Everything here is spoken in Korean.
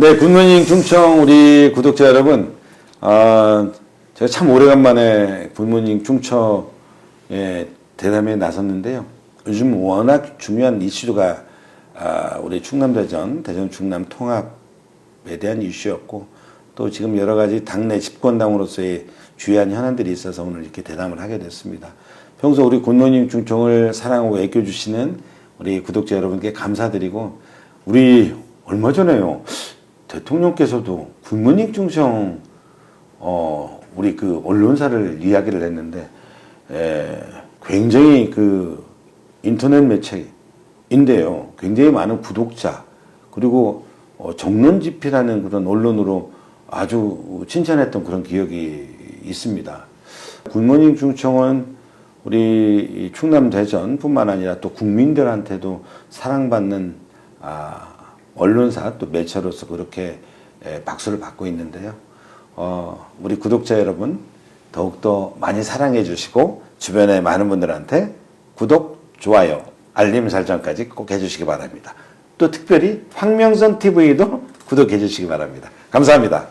네, 굿모닝 충청 우리 구독자 여러분, 아, 제가 참 오래간만에 굿모닝 충청에 대담에 나섰는데요. 요즘 워낙 중요한 이슈가 아, 우리 충남대전, 대전 충남 통합에 대한 이슈였고 또 지금 여러 가지 당내 집권당으로서의 주요한 현안들이 있어서 오늘 이렇게 대담을 하게 됐습니다. 평소 우리 굿모닝 충청을 사랑하고 애껴주시는 우리 구독자 여러분께 감사드리고 우리 얼마 전에요. 대통령께서도 굿모닝 충청 어 우리 그 언론사를 이야기를 했는데 에, 굉장히 그 인터넷 매체인데요. 굉장히 많은 구독자 그리고 어, 정론지피라는 그런 언론으로 아주 칭찬했던 그런 기억이 있습니다. 굿모닝 충청은 우리 이 충남 대전뿐만 아니라 또 국민들한테도 사랑받는 아, 언론사 또 매체로서 그렇게 에, 박수를 받고 있는데요. 어, 우리 구독자 여러분 더욱더 많이 사랑해 주시고 주변에 많은 분들한테 구독, 좋아요, 알림 설정까지 꼭 해주시기 바랍니다. 또 특별히 황명선 TV도 구독해 주시기 바랍니다. 감사합니다.